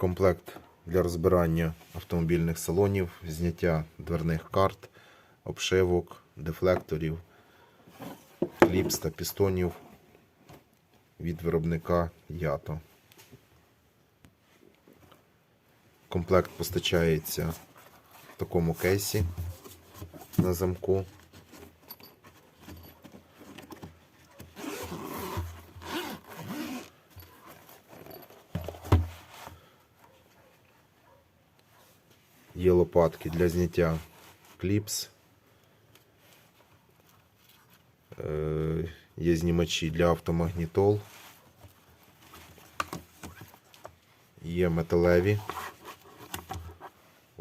Комплект для розбирання автомобільних салонів, зняття дверних карт, обшивок, дефлекторів, кліпс та пістонів від виробника Ято. Комплект постачається в такому кейсі на замку. Є лопатки для зняття кліпс. Е, Є знімачі для автомагнітол. Є металеві.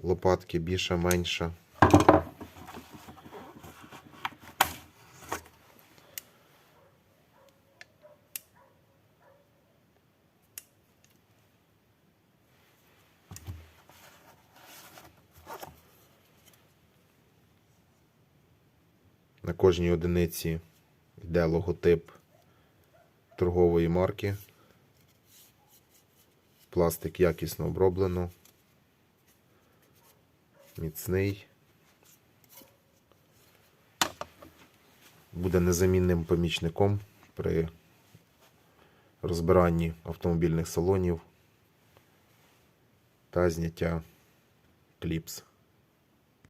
Лопатки більша, менша. На кожній одиниці йде логотип торгової марки. Пластик якісно оброблено. Міцний. Буде незамінним помічником при розбиранні автомобільних салонів та зняття кліпс.